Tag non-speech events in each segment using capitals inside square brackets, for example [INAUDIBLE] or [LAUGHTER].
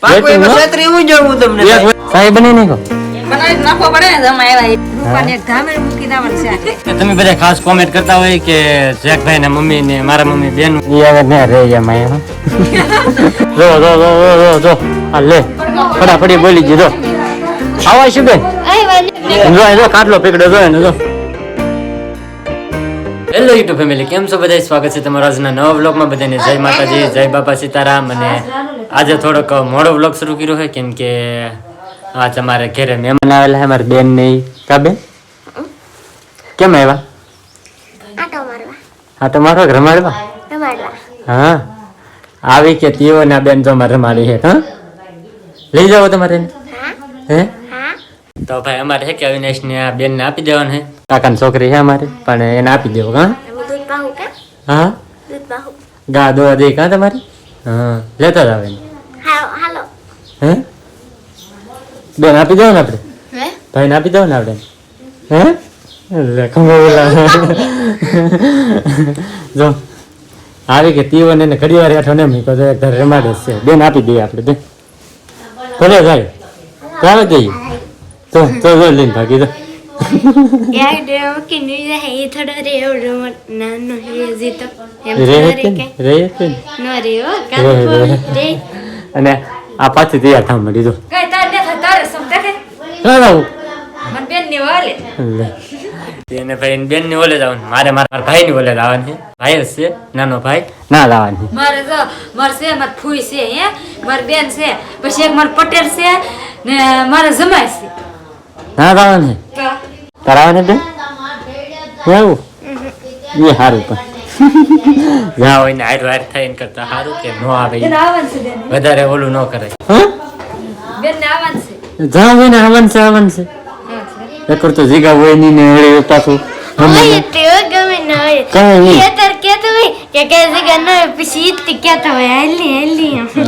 તમે આવ્યા રૂપાને એક ધામે મૂકી દેવાનું છે તમે બધા ખાસ કોમેન્ટ કરતા હોય કે જેકભાઈ ને મમ્મી ને મારા મમ્મી બેન ઈ ને રે એમાં એમ. જો જો જો જો જો જો. આ લે. ફટાફટી બોલી દીધો. આવા શું બેન. જો જો કાટલો પીકડો જો ને જો. હેલો યુટ્યુબ ફેમિલી કેમ છો બધા સ્વાગત છે તમારા આજના નવા વ્લોગમાં બધાને જય માતાજી જય બાપા સીતારામ. અને આજે થોડોક મોડો વ્લોગ શરૂ કર્યો છે કેમ કે હા તમારે ઘરે મહેમાન આવેલા છે મારી બેન નહીં કા બેન? કેમ આવ્યા હા તમારો રમાડવા હા. આવી કે તેઓ ના બેન તો મારે રમાડી છે હા? લઈ જાઓ તમારે હે? તો ભાઈ અમારે હે કે અવિનાશ ને આ બેન ને આપી દેવાનું છે? કાકાની છોકરી છે અમારી પણ એને આપી દેવું હા? હું? ગા દોવા દે કાં તમારી? હા લેતા જ આવે હે? બેન આપી દો ને આપણે? ભાઈને આપી દો ને આપણે? હે. જો આવી કે તીવો ને ઘડી વાર હેઠો ને મૂકો તો એક રમાડે છે. બેન આપી દઈએ આપણે બેન. ભલે જાય ચાલે જઈએ. તો તો લઈને ભાગી દો યાર ડેવ કે ની રહે એ થોડો રે એવડો નાનો હે જીતો એમ રહે કે રહે છે ને નો રે હો કાં અને આ પાછી તૈયાર થવા મળી દો કઈ તાર ને તારે સમ દેખે ના ના મને બેનની વાલે. એને ભાઈ બેનની ઓલે જવાનું મારે મારા ભાઈ ની ઓલે લાવવાની ભાઈ જ છે નાનો ભાઈ ના લાવવાની મારે જો મારે છે મારે ફૂઈ છે હે મારી બેન છે પછી એક મારે પટેલ છે ને મારે જમાય છે ના જવાનું છે? કરાવે બેન? એવું એ સારું પણ. [LAUGHS] જ્યાં હોય ને હાર વાર થઈને કરતા સારું કે ન આવે વધારે ઓલું ન કરે છે. હોય ને આવન છે આવન છે. હા, તો જીગા હોયની ને વળી પાછું ગમે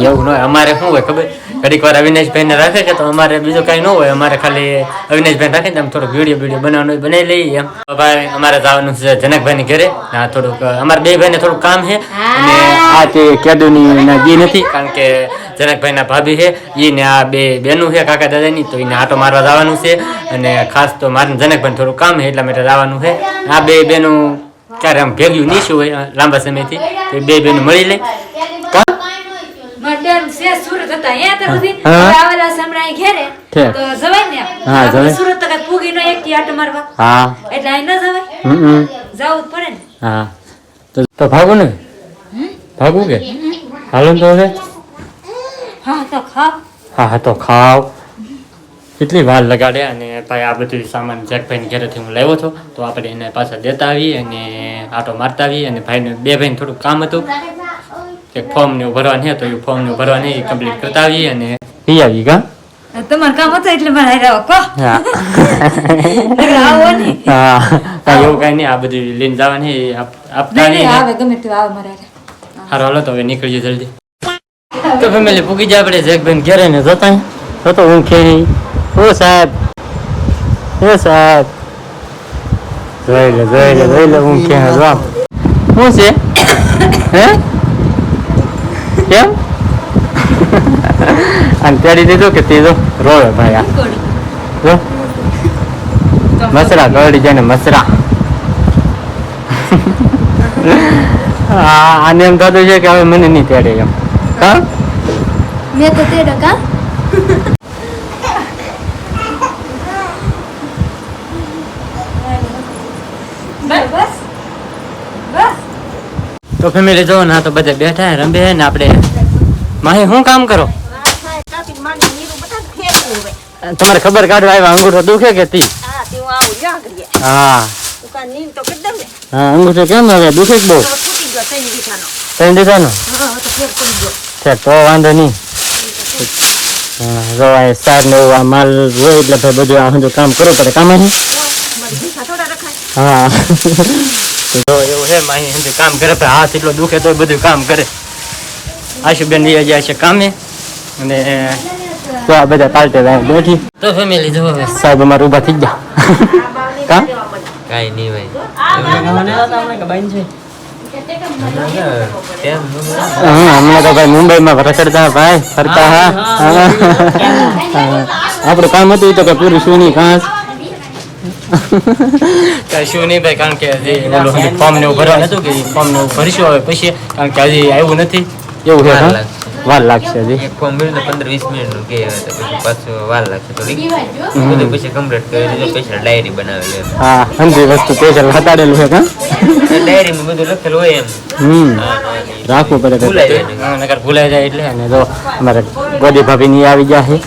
એવું ન હોય અમારે શું હોય ખબર ઘડીક વાર અવિનાશભાઈ ને રાખે કે તો અમારે બીજું કઈ ન હોય અમારે ખાલી અવિનાશભાઈ રાખે ને આમ થોડોક વીડિયો વીડિયો બનાવવાનો હોય બનાવી લઈએ એમ ભાઈ અમારે જવાનું છે જનકભાઈ ની ઘરે આ થોડુંક અમારે બે ભાઈ ને થોડુંક કામ છે અને આ તે કેદુની જી નથી કારણ કે જનકભાઈ ના ભાભી છે એ ને આ બે બેનું છે કાકા દાદાની તો એને આટો મારવા જવાનું છે અને ખાસ તો મારે જનકભાઈ થોડું કામ છે એટલા માટે જવાનું છે આ બે બેનું ક્યારે આમ ભેગ્યું નીચું હોય લાંબા સમયથી તો બે બેન મળી લે. કા છે સુરત હતા હે. અત્યાર સુધી આવેલા છે ઘેરે. તો જવાય ને હા, જવાય. સુરત તો પૂગી નો એક આટ મારવા. હા. એટલે અહીં ન જવાય. હમ જવું પડે ને. હા. તો તો ભાગું ને. ભાગું કે? હાલો તો હવે. હા તો ખાવ હા હા તો ખાવ કેટલી વાર લગાડે અને ભાઈ આ બધું સામાન જેકભાઈની ઘરેથી હું લાવ્યો હતો તો આપણે એને પાછા દેતા આવી અને આટો મારતા આવી અને ભાઈને બે ભાઈને થોડુંક કામ હતું. એક ફોર્મ ને ભરવાનું છે તો એ ફોર્મ ને ભરવાનું એ કમ્પ્લીટ કરતા આવી અને પી આવી ગા? તમારે કામ હતું એટલે મારે આવ્યા કો હા. આવો ને. હા. એવું કાંઈ નહીં આ બધું લઈને જવાની આપતા આવે ગમે તે આવે મારે હારો. હાલો તો હવે નીકળીએ જલ્દી. તો ફેમિલી પૂગી જાય આપણે જેકભાઈ ઘેરે ને જતા તો તો હું ખેરી ઓ સાહેબ એ સાહેબ. જોઈ લે જોઈ લે જોઈ લે, હું ક્યાં જો. શું છે? હે? કેમ? અને તેડી દીધું કે તે જો રોવે ભાઈ આ. જો. મસરા કરડી જાય ને મસરા. આને એમ થતું છે કે હવે મને નહીં તેડે એમ. હા? મેં તો તેડો કા બસ બસ બસ તો ફેમિલી જો ના તો બધે બેઠા રમે ને આપણે. માહી શું કામ કરો? તમારે ખબર કાઢવા આવ્યા, અંગૂઠો દુખે કે તી? હા. હા, અંગૂઠો કેમ હવે? દુખે જ બહુ? ત્રણ છે તો વાંધો નહીં. જો આ સાર ને માલ હોય એટલે ભાઈ બધું આ બધું કામ કરવું પડે. કામ હા. તો જો એવું છે માહી કામ કરે પણ હાથ એટલો દુખે તો બધું કામ કરે. આશુબેન લઈ જાય છે કામે અને તો આ બધા પાલટે બેઠી. તો ફેમિલી જો હવે. સાહેબ અમારે ઊભા થઈ ગયા. કા? કાંઈ નહીં ભાઈ. હમણાં તો ભાઈ મુંબઈમાં રખડતા ભાઈ ફરતા હા. આપણું કામ હતું તો કે પૂરું શું નહીં કાંસ કઈ શું નહીં ભાઈ કારણ કે હજી ફોર્મ ને ભરવા ભરવાનું કે ફોર્મ ને ભરીશું હવે પછી કારણ કે હજી આવ્યું નથી. એવું છે વાર લાગશે. હજી. એક ફોર્મ ભર્યું પંદર વીસ મિનિટનું કે તો પછી પાછું વાર લાગશે થોડી બધું પછી કમ્પ્લીટ કરી દીધું પછી ડાયરી બનાવેલી એમ. હા હંધી વસ્તુ સ્પેશિયલ હટાડેલું છે કા? ડાયરીમાં બધું લખેલું હોય એમ. હમ. રાખવું પડે તો. ભૂલાઈ જાય. જાય એટલે અને જો અમારે ગોદી ભાભી ની આવી જાય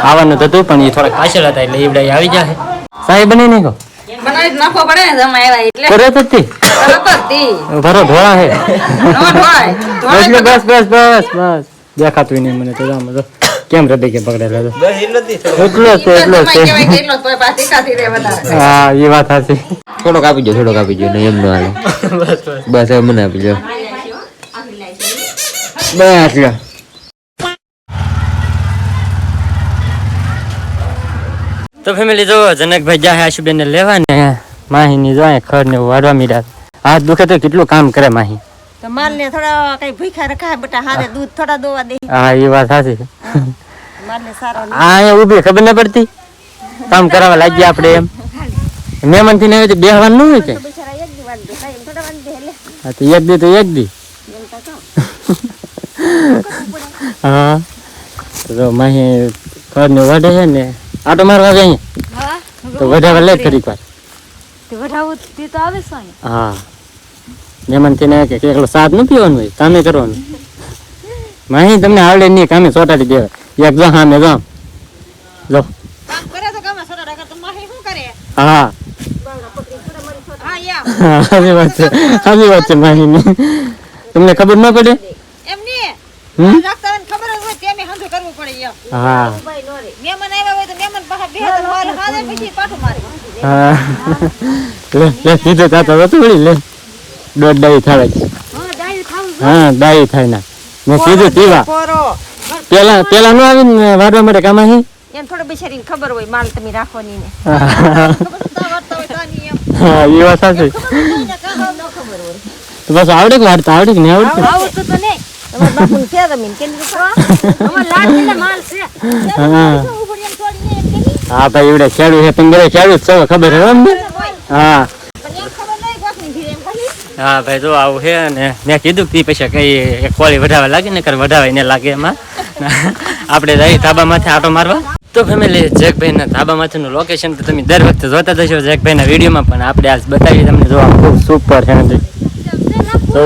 આવવાનું તો હતું પણ એ થોડાક પાછળ હતા એટલે એ બધા આવી ગયા સાહેબ બની નહીં કહો. બનાવી પડે ને એટલે. તરત તી. ભરો ધોળા છે નો બસ બસ બસ બસ બસ. દેખાતું નહીં મને તો જામ તો. કેમ હૃદય કે પકડેલા તો એટલું. એટલો છે એટલો કે છે. એટલો. હા એ વાત સાચી. થોડોક આપી દો થોડોક આપી દો નહીં એમ ન હાલે. બસ બસ. બસ મને આપી દો બસ લ્યો. તો ફેમિલી જો જનકભાઈ જાહે આશુબેન લેવા ને માહી ની જો ખડ ને વાળવા મીડા હાથ દુખે તો કેટલું કામ કરે માહી. તો માલ ને થોડા કઈ ભૂખા રખા બટા હારે દૂધ થોડા દોવા દે. હા એ વાત સાચી માલ ને સારો આ ઊભી ખબર ન પડતી? કામ કરાવવા લાગી આપણે એમ. મહેમાનથી ને બેહવાનું ન હોય કે હા તો એક દી તો એક દી. [LAUGHS] હા. તો માહી ખર ને વાડે છે ને આટો મારવા હા? તો વધારે લે કરી વાર તે વઢાવું તે તો આવે છે હા. મહેમાન તેને કે એકલો સાદ ન પીવાનું હોય કામે કરવાનું. [LAUGHS] માહી તમને આવડે નહીં કામે ચોટાડી દેવા એક જો હા મેં જો. માહી કરે? હા. હા [LAUGHS] હા, સાચી વાત છે. સાચી વાત છે માહીની. તમને ખબર ન પડે? એમ ની હમ? ને ખબર હોય તેને હંધું કરવું પડે હા. ભાઈ નો રે મહેમાન પાછા બે હા. લે તાતો વળી લે. દોઢ ડાઈ થાય હા ડાઈ થાય ના. મેં સીધું પીવા. પેલા પેલા નો આવીને વારવા માટે કામાહી? એમ થોડું બિચારીને ખબર હોય માલ તમે રાખવાની ને. હા. એ વાત સાચી. કામ ન તો બસ આવડે કે વાર્તા? આવડે કે નહીં આવડતું? આવું તો નહીં. તમારા કેમ અમાર લાડ માલ છે. હા ઉપડી એમ છોડીને એમ કે નહીં હા ભાઈ એવડે ખેડૂત છે બધા ખેડૂત છો ખબર અમને હા. હા ભાઈ જો આવું છે ને મેં કીધું કે પૈસા પછી કઈ એક કોળી વઢાવા લાગે ને કર વઢાવા એને લાગે એમાં. [LAUGHS] આપણે જઈ ધાબામાંથી આટો મારવા. તો ફેમિલી જેકભાઈ ના ધાબામાંથી નું લોકેશન તો તમે દર વખતે જોતા જશો હશો જેકભાઈ ના વિડીયોમાં પણ આપણે આજ બતાવીએ તમને જોવા. ખૂબ સુપર છે તો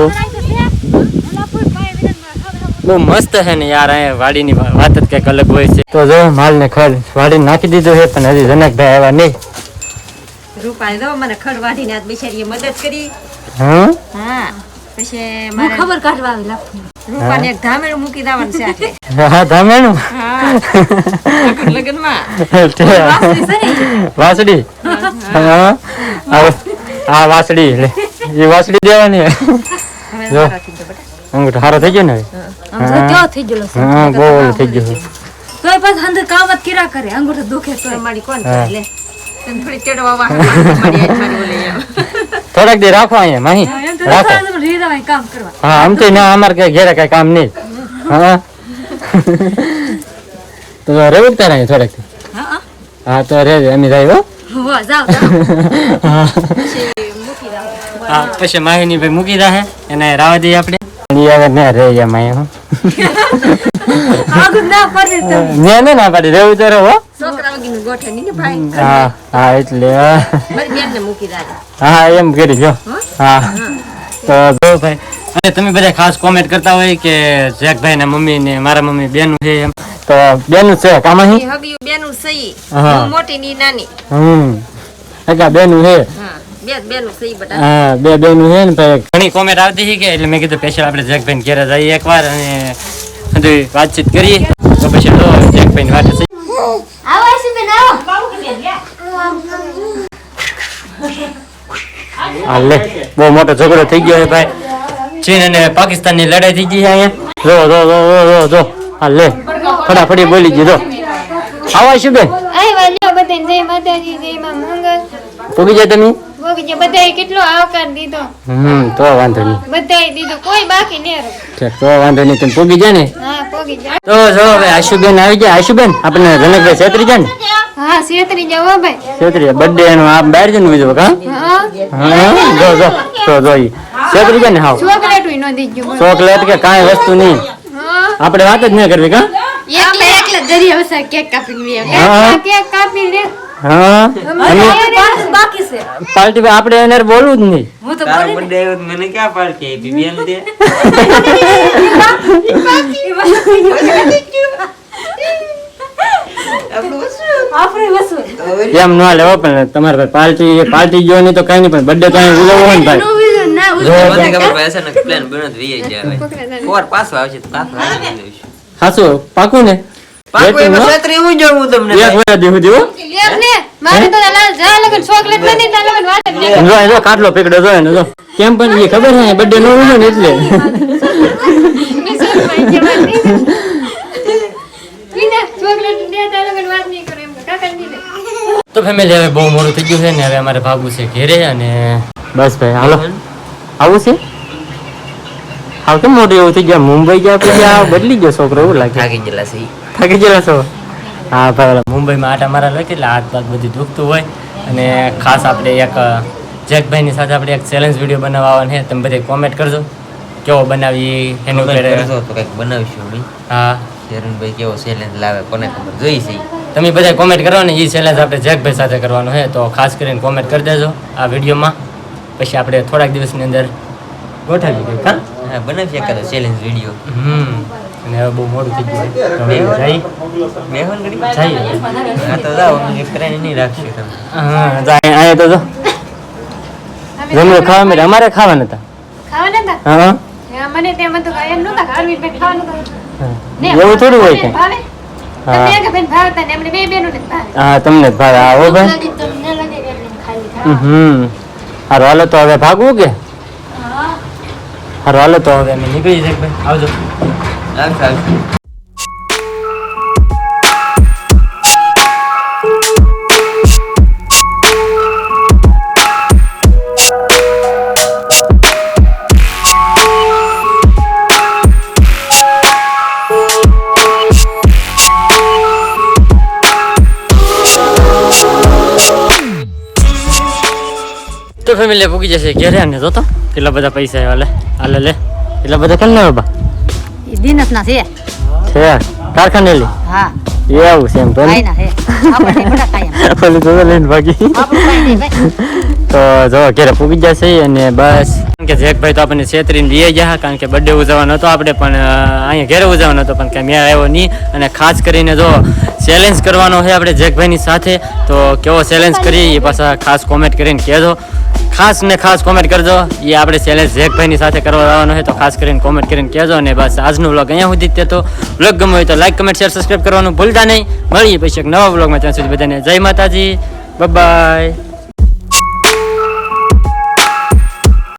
બહુ મસ્ત છે ને યાર અહીંયા વાડીની વાત જ કંઈક અલગ હોય છે. તો જો માલ ને ખડ વાડી નાખી દીધો છે પણ હજી જનકભાઈ આવ્યા નહીં. રૂપાણી દો મને ખડવાડીને આજ બિચારીએ મદદ કરી. હા હા પછી મારે ખબર કાઢવા આવી લાગુ. રૂપાને એક ધામેળું મૂકી દેવાનું છે હા ધામેણું? લગ્નમાં. વાસડી હા. આ આ વાસડી લે. એ વાસડી દેવાની. જો. અંગૂઠો હારો થઈ ગયો ને હવે? આમ જો કેવો થઈ ગયેલો હા બહુ થઈ ગયું તોય પાછું અંદર કામ જ કરે અંગૂઠો દુખે તોય. તમારી કોણ હા. તને થોડી ચડવા વાહ [LAUGHS] મારી મારી ઓલે થોડાક દે રાખો અહીંયા માહી. રાખો. કામ કરવા. હા આમ તો ના અમારે કઈ ઘેરે કઈ કામ નહીં. હા. તો રેવું તારા અહીંયા થોડાક હા હા. તો રે અમે જાય હો. હા જાવ જાવ હા. પછી માહીની ભાઈ મૂકી દે એને રાવા દઈએ આપણે. [LAUGHS] ના પડે રેવું તો રહો છોકરા વગીનું ગોઠે નહીં ને ભાઈ. હા હા એટલે હા. એમ કરી જો. હા? તો જો ભાઈ અને તમે બધા ખાસ કોમેન્ટ કરતા હોય કે જેકભાઈ ના મમ્મી ને મારા મમ્મી બેનું છે એમ. તો બેનું છે કામ બેનું સહી હા. મોટી ની નાની. હમ. બેનું છે. હા. બે બેનું સહી બટા હા બે બેનું છે ને ભાઈ ઘણી કોમેન્ટ આવતી હતી કે એટલે મેં કીધું સ્પેશિયલ આપણે જગભાઈ ઘેરે જઈએ એકવાર અને બધું વાતચીત કરીએ. તો પછી તો જગભાઈ વાત છે. આવો આવો. બહુ મોટો ઝઘડો થઈ ગયો છે ભાઈ. ચીન અને પાકિસ્તાનની લડાઈ થઈ ગઈ છે અહીંયા. જો જો જો જો જો જો. હા લે ફટાફટી બોલી ગઈ જો. આવા શું બેન આય વાલ્યો બધાને જય માતાજી જય માં મંગલ. પૂગી જાય તમે. પોગી બધાએ કેટલો આવકાર દીધો. હમ તો વાંધો નહીં. બધાએ દીધો. કોઈ બાકી નહીં રહ્યું. તો વાંધો નહીં. તમે પૂગી જાય ને. હા પોગી ગયા તો જો હવે આશુબેન આવી ગયા. આશુબેન આપણે જનકભાઈ છેતરી જાય ને? હા છેતરી જાવ ભાઈ. છેતરી બર્થડે એનું આપ બહાર જઈને બીજું કા હા? હા. જો જો તો જોઈ છેતરી જાય ને હાવ. ચોકલેટ ન દીજો ચોકલેટ કે કાંઈ વસ્તુ નહીં. આપણે વાત જ ન કરવી કા? એકલા એકલા દરિયા વસા કેક કાપીને હા. કેક હા? બાકી છે. પાર્ટી આપણે એને બોલવું જ નહીં. હું તો તારો બોલી આવ્યો મને ક્યાં પાર્ટી આપી? બેન [LAUGHS] દે. એમ ના લેવો પણ તમારે પાર્ટી પાર્ટી જો નહીં તો કઈ નહીં પણ બર્થડે તો અહીં ઉજવવો ને ભાઈ. પાછો પાકું ને? હો? હું કાટલો પકડો જો એનો કેમ પણ એ ખબર છે બર્થડે નો ઉજવો ને એટલે. તા લગન વાત નહીં કરે એમ કાકા દીધે તો ફેમિલી હવે બહુ મોડું થઈ ગયું છે ને હવે અમારે ભાગવું છે ઘેરે અને બસ ભાઈ હાલો. આવું છે? હાવ કેમ મોડું એવું થઈ ગયા? મુંબઈ ગયા પછી આ બદલી ગયો છોકરો એવું લાગે. લાગી ગયેલા છે. થાકી ગયેલા છો? હા ભાઈ મુંબઈમાં આટા મારા લખી એટલે હાથ પાક બધું દુખતું હોય. અને ખાસ આપણે એક જેકભાઈની સાથે આપણે એક ચેલેન્જ વીડિયો બનાવવા આવવાનો છે તમે બધે કોમેન્ટ કરજો. કેવો બનાવી એનું કરજો તો કંઈક બનાવીશું હા. શરણભાઈ કેવો ચેલેન્જ લાવે કોને ખબર? જોઈ છે. તમે બધા કોમેન્ટ કરો ને એ ચેલેન્જ આપણે જેકભાઈ સાથે કરવાનો છે તો ખાસ કરીને કોમેન્ટ કરી દેજો આ વિડીયોમાં પછી આપણે થોડાક દિવસની અંદર ગોઠવી દઈએ હા? હા બનાવી એકાદો ચેલેન્જ વીડિયો હમ. અને હવે બહુ મોડું થઈ ગયું. તો હવે જઈ ઘડી જઈએ હા તો જાઓ અમે નહીં રાખશે તમે. હા જાય. અહીંયા તો જો. જમણું ખાવા મેળ અમારે ખાવા નતા ખાવાના હતા? હા મને તેમ નહોતા. બેન ખાવાનું એવું થોડું હોય કે હા. તમને એક બેન ભાવતા ને એમને બે બેનો ને જ ભાવે. હા તમને આવો ભાઈ તમને લાગે કે એમને ખાલી ખાવા. હમ હારું હાલો તો હવે ભાગવું કે? હારું હાલો તો હવે અમે નીકળી જાય ભાઈ. આવજો. આવશે આવશે તો ફેમિલી પૂકી જશે ઘેરે અને જોતો કેટલા બધા પૈસા આવ્યા લે હાલે લે એટલા બધા કરી ને બાબા દિનસ ના છે છે કારખાને હા એવું છે એમ તો ને? ના છે આપણે બધા ખાઈ પેલું તો લઈને ભાગી આપણું ખાઈ નહીં ભાઈ તો જો ઘરે પૂગી જશે અને બસ કારણ કે જેકભાઈ તો આપણને છેતરીને લઈ ગયા કારણ કે બર્થડે ઉજવવાનો હતો આપણે પણ અહીંયા ઘેરે ઉજવવાનો હતો પણ કાંઈ મેં આવ્યો નહીં અને ખાસ કરીને જો ચેલેન્જ કરવાનો છે આપણે જેકભાઈની સાથે તો કેવો ચેલેન્જ કરીએ એ પાછા ખાસ કોમેન્ટ કરીને કહેજો. ખાસ ને ખાસ કોમેન્ટ કરજો. એ આપણે ચેલેન્જ ઝેકભાઈની સાથે કરવા આવવાનો છે, તો ખાસ કરીને કોમેન્ટ કરીને કહેજો અને બસ આજનો વ્લોગ અહીંયા સુધી તે તો વ્લોગ ગમ્યો હોય તો લાઈક કમેન્ટ શેર સબસ્ક્રાઈબ કરવાનું ભૂલતા નહીં. મળીએ પછી એક નવા વ્લોગમાં ત્યાં સુધી બધાને જય માતાજી. બાય